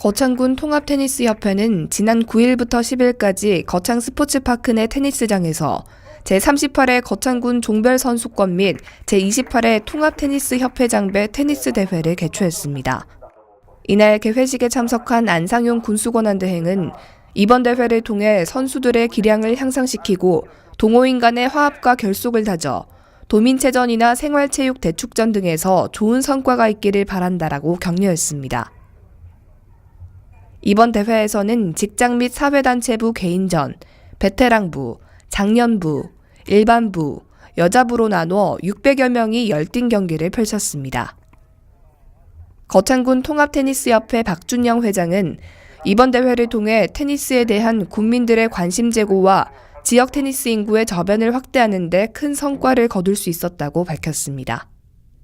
거창군 통합테니스협회는 지난 9일부터 10일까지 거창 스포츠파크 내 테니스장에서 제38회 거창군 종별선수권 및 제28회 통합테니스협회 장배 테니스 대회를 개최했습니다. 이날 개회식에 참석한 안상용 군수권한 대행은 이번 대회를 통해 선수들의 기량을 향상시키고 동호인 간의 화합과 결속을 다져 도민체전이나 생활체육 대축전 등에서 좋은 성과가 있기를 바란다라고 격려했습니다. 이번 대회에서는 직장 및 사회단체부 개인전, 베테랑부, 장년부, 일반부, 여자부로 나눠 600여 명이 열띤 경기를 펼쳤습니다. 거창군 통합테니스협회 박준영 회장은 이번 대회를 통해 테니스에 대한 국민들의 관심 제고와 지역 테니스 인구의 저변을 확대하는 데 큰 성과를 거둘 수 있었다고 밝혔습니다.